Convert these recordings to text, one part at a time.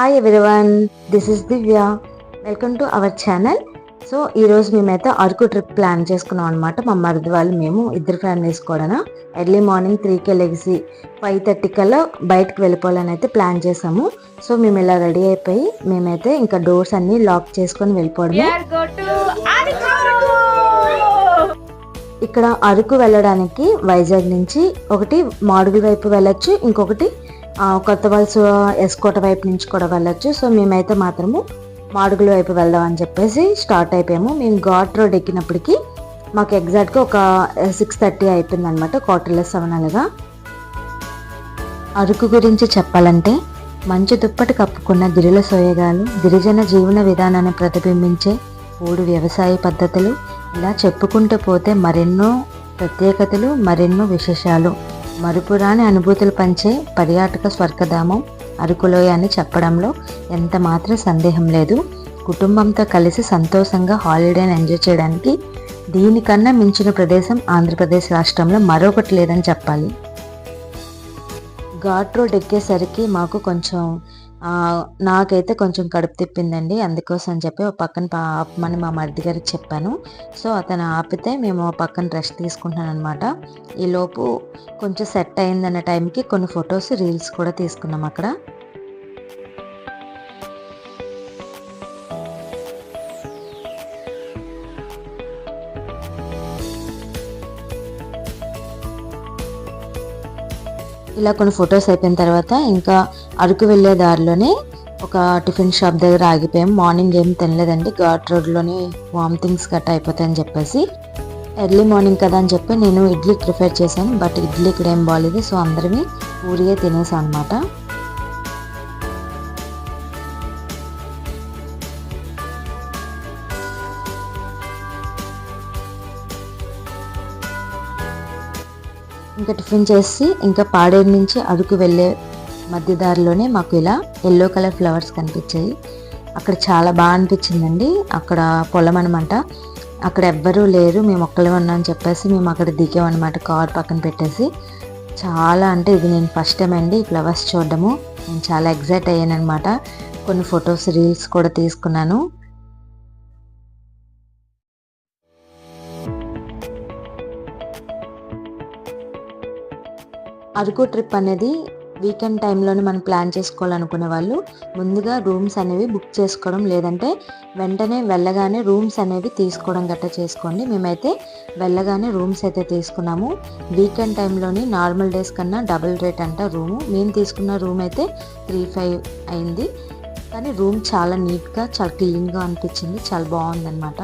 Hi everyone this is Divya welcome to our channel so ఈరోజు మేమైతే Araku trip plan చేసుకున్నాం అనమాట మా మరిది వాళ్ళు మేము ఇద్దరు ఫ్యామిలీస్ కూడా ఎర్లీ మార్నింగ్ త్రీకే లెగిసి ఫైవ్ థర్టీ కల్లా బయటకు వెళ్ళిపోవాలని అయితే ప్లాన్ చేసాము. సో మేము ఇలా రెడీ అయిపోయి మేమైతే ఇంకా డోర్స్ అన్ని లాక్ చేసుకొని వెళ్ళిపోవడమే. ఇక్కడ అరకు వెళ్ళడానికి వైజాగ్ నుంచి ఒకటి మాడుగుల వైపు వెళ్ళొచ్చు ఇంకొకటి కొత్త వలస ఎస్కోట వైపు నుంచి కూడా వెళ్ళొచ్చు. సో మేమైతే మాత్రము మాడుగుల వైపు వెళ్దాం అని చెప్పేసి స్టార్ట్ అయిపోయాము. మేము ఘాట్ రోడ్ ఎక్కినప్పటికీ మాకు ఎగ్జాక్ట్గా ఒక సిక్స్ థర్టీ అయిపోయింది అనమాట క్వార్టర్లెస్ సెవెన్ అలాగా అరకు గురించి చెప్పాలంటే మంచు దుప్పటి కప్పుకున్న గిరిల సోయగాలు గిరిజన జీవన విధానాన్ని ప్రతిబింబించే మూడు వ్యవసాయ పద్ధతులు ఇలా చెప్పుకుంటూ పోతే మరెన్నో ప్రత్యేకతలు మరెన్నో విశేషాలు. మరుపురాని అనుభూతులు పంచే పర్యాటక స్వర్గధామం అరకులోయ అని చెప్పడంలో ఎంత మాత్రం సందేహం లేదు. కుటుంబంతో కలిసి సంతోషంగా హాలిడేని ఎంజాయ్ చేయడానికి దీనికన్నా మించిన ప్రదేశం ఆంధ్రప్రదేశ్ రాష్ట్రంలో మరొకటి లేదని చెప్పాలి. ఘాట్ రోడ్ ఎక్కేసరికి మాకు కొంచెం నాకైతే కొంచెం కడుపు తిప్పిందండి. అందుకోసం అని చెప్పి ఒక పక్కన ఆపమని మా మరిది గారికి చెప్పాను. సో అతను ఆపితే మేము పక్కన రెస్ట్ తీసుకుంటున్నాను అనమాట ఈలోపు కొంచెం సెట్ అయిందన్న టైంకి కొన్ని ఫొటోస్ రీల్స్ కూడా తీసుకున్నాం అక్కడ. ఇలా కొన్ని ఫొటోస్ అయిపోయిన తర్వాత ఇంకా అరకు వెళ్ళే దారిలోనే ఒక టిఫిన్ షాప్ దగ్గర ఆగిపోయాం. మార్నింగ్ ఏం తినలేదండి. ఘాట్ రోడ్లోని వామిటింగ్స్ గట్ట అయిపోతాయని చెప్పేసి. ఎర్లీ మార్నింగ్ కదా అని చెప్పి నేను ఇడ్లీ ప్రిఫర్ చేశాను. బట్ ఇడ్లీ ఇక్కడ ఏం బాగాలేదు సో అందరివి పూరియే తినేసాను అనమాట ఇంకా టిఫిన్ చేసి ఇంకా పాడేరు నుంచి అరకు వెళ్ళే మధ్య దారిలోనే మాకు ఇలా ఎల్లో కలర్ ఫ్లవర్స్ కనిపించాయి. అక్కడ చాలా బాగా అనిపించిందండి. అక్కడ పొలం అనమాట అక్కడ ఎవ్వరూ లేరు. మేము ఒక్కలే ఉన్నామని చెప్పేసి మేము అక్కడ దిగామన్నమాట కార్ పక్కన పెట్టేసి. చాలా అంటే ఇది నేను ఫస్ట్ టైం అండి ఈ ఫ్లవర్స్ చూడడము. నేను చాలా ఎగ్జైట్ అయ్యాను అనమాట కొన్ని ఫొటోస్ రీల్స్ కూడా తీసుకున్నాను. అరకు ట్రిప్ అనేది వీకెండ్ టైంలోనే మనం ప్లాన్ చేసుకోవాలనుకునే వాళ్ళు ముందుగా రూమ్స్ అనేవి బుక్ చేసుకోవడం లేదంటే వెంటనే వెళ్ళగానే రూమ్స్ అనేవి తీసుకోవడం గట్రా చేసుకోండి. మేమైతే వెళ్ళగానే రూమ్స్ అయితే తీసుకున్నాము. వీకెండ్ టైంలోని నార్మల్ డేస్ కన్నా డబుల్ రేట్ అంట రూము. మేము తీసుకున్న రూమ్ అయితే త్రీ ఫైవ్ అయింది. కానీ రూమ్ చాలా నీట్గా చాలా క్లీన్గా అనిపించింది. చాలా బాగుందన్నమాట.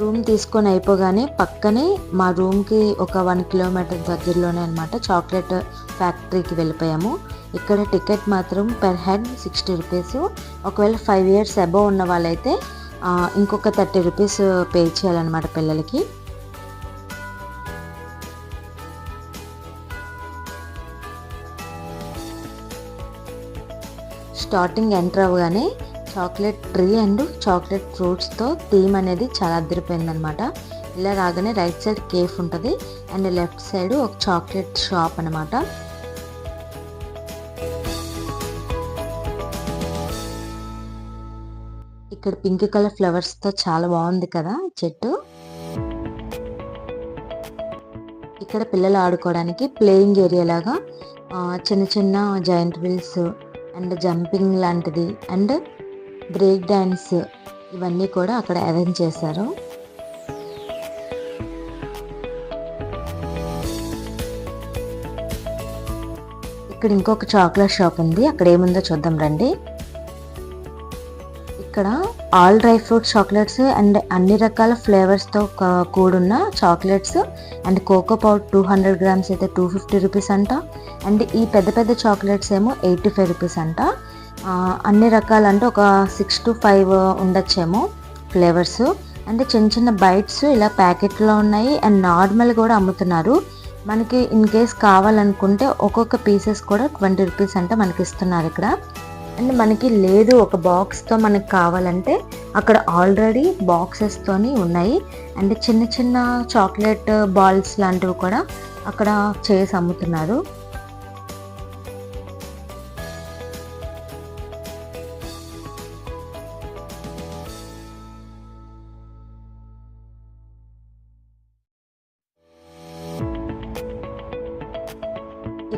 రూమ్ తీసుకొని అయిపోగానే పక్కనే మా రూమ్కి ఒక వన్ కిలోమీటర్ దగ్గరలోనే అనమాట చాక్లెట్ ఫ్యాక్టరీకి వెళ్ళిపోయాము. ఇక్కడ టికెట్ మాత్రం పెర్ హెడ్ సిక్స్టీ రూపీస్ ఒకవేళ ఫైవ్ ఇయర్స్ అబవ్ ఉన్న వాళ్ళైతే ఇంకొక థర్టీ రూపీస్ పే చేయాలన్నమాట పిల్లలకి. స్టార్టింగ్ ఎంటర్ అవ్వగానే చాక్లెట్ ట్రీ అండ్ చాక్లెట్ ఫ్రూట్స్తో థీమ్ అనేది చాలా అద్దరిపోయిందనమాట ఇలా రాగానే రైట్ సైడ్ కేఫ్ ఉంటుంది. అండ్ లెఫ్ట్ సైడ్ ఒక చాక్లెట్ షాప్ అనమాట ఇక్కడ పింక్ కలర్ ఫ్లవర్స్తో చాలా బాగుంది కదా చెట్టు. ఇక్కడ పిల్లలు ఆడుకోవడానికి ప్లేయింగ్ ఏరియా లాగా చిన్న చిన్న జాయింట్ వీల్స్ అండ్ జంపింగ్ లాంటిది. అండ్ బ్రేక్ డ్యాన్స్ ఇవన్నీ కూడా అక్కడ అరేంజ్ చేశారు. ఇక్కడ ఇంకొక చాక్లెట్ షాప్ ఉంది. అక్కడ ఏముందో చూద్దాం రండి. ఇక్కడ all dry fruit chocolates and అన్ని రకాల ఫ్లేవర్స్తో కూడున్న chocolates and cocoa powder two hundred grams అయితే టూ ఫిఫ్టీ రూపీస్ అంట. అండ్ ఈ పెద్ద పెద్ద చాక్లెట్స్ ఏమో ఎయిటీ ఫైవ్ రూపీస్ అంట. అన్ని రకాలు అంటే ఒక సిక్స్ టు ఫైవ్ ఉండొచ్చేమో ఫ్లేవర్స్. అంటే చిన్న చిన్న బైట్స్ ఇలా ప్యాకెట్లో ఉన్నాయి. అండ్ నార్మల్ కూడా అమ్ముతున్నారు. మనకి ఇన్ కేస్ కావాలనుకుంటే ఒక్కొక్క పీసెస్ కూడా ట్వంటీ రూపీస్ అంటే మనకి ఇస్తున్నారు ఇక్కడ. అండ్ మనకి లేదు ఒక బాక్స్తో మనకి కావాలంటే అక్కడ ఆల్రెడీ బాక్సెస్తోని ఉన్నాయి. అండ్ చిన్న చిన్న చాక్లెట్ బాల్స్ లాంటివి కూడా అక్కడ చేసి అమ్ముతున్నారు.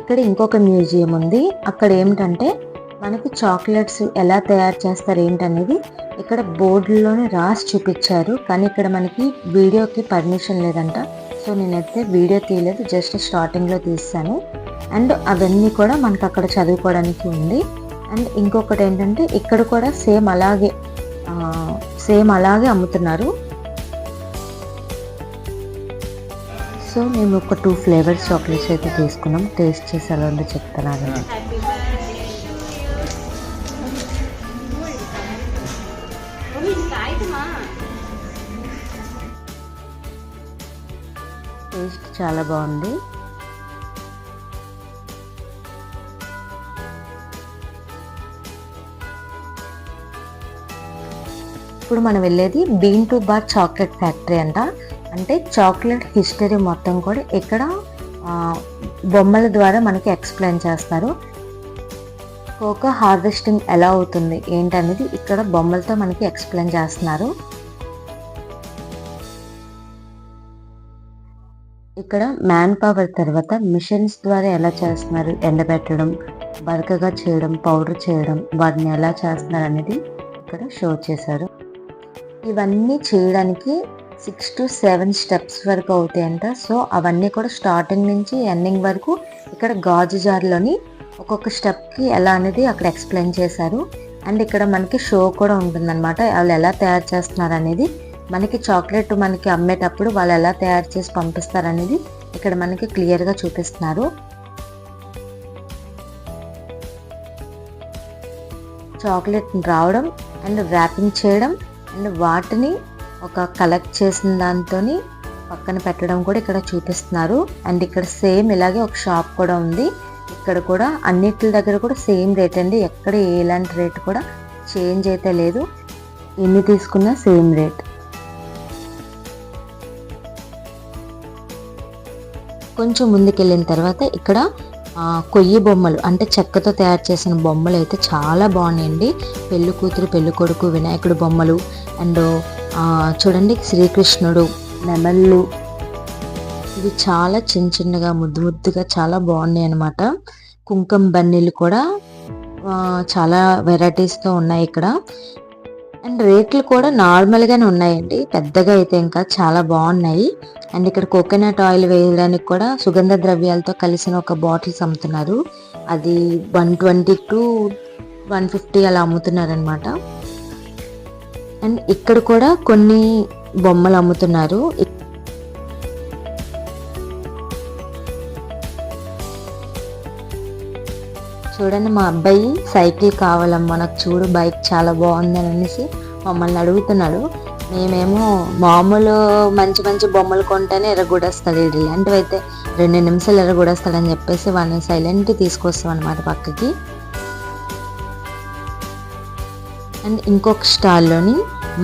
ఇక్కడ ఇంకొక మ్యూజియం ఉంది. అక్కడ ఏమిటంటే మనకి చాక్లెట్స్ ఎలా తయారు చేస్తారు ఏంటనేది ఇక్కడ బోర్డులోనే రాసి చూపించారు. కానీ ఇక్కడ మనకి వీడియోకి పర్మిషన్ లేదంట. సో నేనైతే వీడియో తీయలేదు జస్ట్ స్టార్టింగ్లో తీస్తాను అండ్ అవన్నీ కూడా మనకు అక్కడ చదువుకోవడానికి ఉంది. అండ్ ఇంకొకటి ఏంటంటే ఇక్కడ కూడా సేమ్ అలాగే సేమ్ అలాగే అమ్ముతున్నారు. సో మేము ఒక టూ ఫ్లేవర్స్ చాక్లెట్స్ అయితే తీసుకున్నాం. టేస్ట్ చేసి ఎలా ఉందో చెప్తున్నాను టేస్ట్ చాలా బాగుంది. ఇప్పుడు మనం వెళ్ళేది bean to bar chocolate factory అంట. అంటే చాక్లెట్ హిస్టరీ మొత్తం కూడా ఇక్కడ బొమ్మల ద్వారా మనకి ఎక్స్ప్లెయిన్ చేస్తారు. కోకో హార్వెస్టింగ్ ఎలా అవుతుంది ఏంటనేది ఇక్కడ బొమ్మలతో మనకి ఎక్స్ప్లెయిన్ చేస్తున్నారు. ఇక్కడ మ్యాన్ పవర్ తర్వాత మిషన్స్ ద్వారా ఎలా చేస్తున్నారు? ఎండబెట్టడం బరకగా చేయడం పౌడర్ చేయడం వాటిని ఎలా చేస్తున్నారు అనేది ఇక్కడ షో చేశారు. ఇవన్నీ చేయడానికి సిక్స్ టు సెవెన్ స్టెప్స్ వరకు అవుతాయంట. సో అవన్నీ కూడా స్టార్టింగ్ నుంచి ఎండింగ్ వరకు ఇక్కడ గాజు జార్లోని ఒక్కొక్క స్టెప్కి ఎలా అనేది అక్కడ ఎక్స్ప్లెయిన్ చేశారు. అండ్ ఇక్కడ మనకి షో కూడా ఉంటుందన్నమాట. వాళ్ళు ఎలా తయారు చేస్తున్నారు అనేది. మనకి చాక్లెట్ మనకి అమ్మేటప్పుడు వాళ్ళు ఎలా తయారు చేసి పంపిస్తారు అనేది ఇక్కడ మనకి క్లియర్గా చూపిస్తున్నారు. చాక్లెట్ రావడం అండ్ ర్యాపింగ్ చేయడం అండ్ వాటిని ఒక కలెక్ట్ చేసిన దాంతో పక్కన పెట్టడం కూడా ఇక్కడ చూపిస్తున్నారు. అండ్ ఇక్కడ సేమ్ ఇలాగే ఒక షాప్ కూడా ఉంది. ఇక్కడ కూడా అన్నిటి దగ్గర కూడా సేమ్ రేట్ అండి. ఎక్కడ ఎలాంటి రేట్ కూడా చేంజ్ అయితే లేదు. ఎన్ని తీసుకున్నా సేమ్ రేట్ కొంచెం ముందుకెళ్ళిన తర్వాత ఇక్కడ కొయ్యి బొమ్మలు అంటే చెక్కతో తయారు చేసిన బొమ్మలు అయితే చాలా బాగున్నాయండి. పెళ్ళి కూతురు పెళ్ళి కొడుకు వినాయకుడు బొమ్మలు అండ్ చూడండి శ్రీకృష్ణుడు నెమళ్ళు. ఇవి చాలా చిన్న చిన్నగా ముద్దు ముద్దుగా చాలా బాగున్నాయి అన్నమాట. కుంకుమ బన్నీలు కూడా చాలా వెరైటీస్తో ఉన్నాయి ఇక్కడ. అండ్ రేట్లు కూడా నార్మల్గానే ఉన్నాయండి. పెద్దగా అయితే ఇంకా చాలా బాగున్నాయి. అండ్ ఇక్కడ కోకోనట్ ఆయిల్ వేయడానికి కూడా సుగంధ ద్రవ్యాలతో కలిసిన ఒక బాటిల్స్ అమ్ముతున్నారు. అది one twenty to one fifty అలా అమ్ముతున్నారు అనమాట అండ్ ఇక్కడ కూడా కొన్ని బొమ్మలు అమ్ముతున్నారు. చూడండి మా అబ్బాయి సైకిల్ కావాలమ్మా నాకు చూడు బైక్ చాలా బాగుందని అనేసి మమ్మల్ని అడుగుతున్నాడు. మేమేమో మామూలు మంచి మంచి బొమ్మలు కొంటేనే ఎర్రగొడేస్తాడు ఇలాంటివైతే అయితే రెండు నిమిషాలు ఎర్రగొడేస్తాడని చెప్పేసి వాళ్ళని సైలెంట్ తీసుకొస్తాం అనమాట పక్కకి. అండ్ ఇంకొక స్టాల్లోని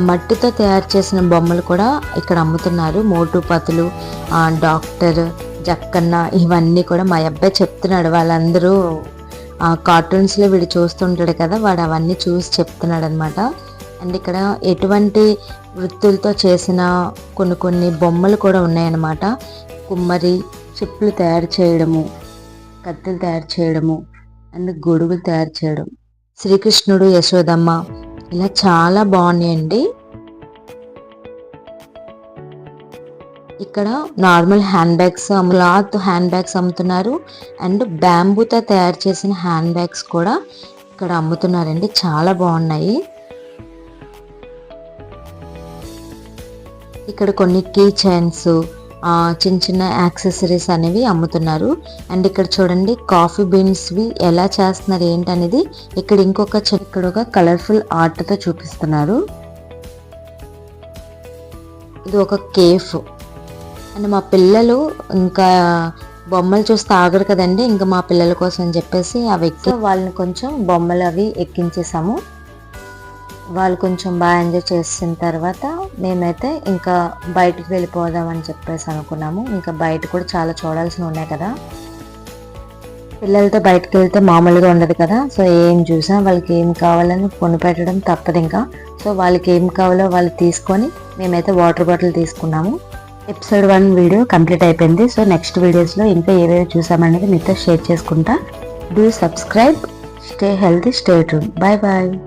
మట్టితో తయారు చేసిన బొమ్మలు కూడా ఇక్కడ అమ్ముతున్నారు. మోటు పతులు డాక్టర్ జక్కన్న ఇవన్నీ కూడా మా అబ్బాయి చెప్తున్నాడు. వాళ్ళందరూ కార్టూన్స్లో వీడు చూస్తుంటాడు కదా వాడు అవన్నీ చూసి చెప్తున్నాడు అనమాట అండ్ ఇక్కడ ఎటువంటి వృత్తులతో చేసిన కొన్ని కొన్ని బొమ్మలు కూడా ఉన్నాయన్నమాట. కుమ్మరి చిప్పులు తయారు చేయడము కత్తెలు తయారు చేయడము అండ్ గొడుగులు తయారు చేయడం. శ్రీకృష్ణుడు యశోదమ్మ ఇలా చాలా బాగున్నాయండి. ఇక్కడ normal hand bags cloth hand bags అమ్ముతున్నారు. అండ్ బ్యాంబూతో తయారు చేసిన హ్యాండ్ బ్యాగ్స్ కూడా ఇక్కడ అమ్ముతున్నారండి. చాలా బాగున్నాయి. ఇక్కడ కొన్ని కీ చైన్స్ చిన్న చిన్న యాక్సెసరీస్ అనేవి అమ్ముతున్నారు. అండ్ ఇక్కడ చూడండి కాఫీ బీన్స్వి ఎలా చేస్తున్నారు ఏంటనేది ఇక్కడ ఇంకొక ఇక్కడ ఒక కలర్ఫుల్ ఆర్ట్తో చూపిస్తున్నారు. ఇది ఒక కేఫ్. అండ్ మా పిల్లలు ఇంకా బొమ్మలు చూస్తే ఆగరు కదండి ఇంకా మా పిల్లల కోసం అని చెప్పేసి అవి ఎక్కి వాళ్ళని కొంచెం బొమ్మలు అవి ఎక్కించేసాము. వాళ్ళు కొంచెం బాగా ఎంజాయ్ చేసిన తర్వాత మేమైతే ఇంకా బయటికి వెళ్ళిపోదాం అని చెప్పేసి అనుకున్నాము. ఇంకా బయట కూడా చాలా చూడాల్సినవి ఉన్నాయి కదా. పిల్లలతో బయటకు వెళ్తే మామూలుగా ఉండదు కదా. సో ఏం చూసినా వాళ్ళకి ఏం కావాలని కొనిపెట్టడం తప్పదు ఇంకా. సో వాళ్ళకి ఏం కావాలో వాళ్ళు తీసుకొని మేమైతే వాటర్ బాటిల్ తీసుకున్నాము. ఎపిసోడ్ వన్ వీడియో కంప్లీట్ అయిపోయింది. సో నెక్స్ట్ వీడియోస్లో ఇంకా ఏవేవి చూసామనేది మీతో షేర్ చేసుకుంటా. Do subscribe stay healthy stay ట్రూమ్ bye bye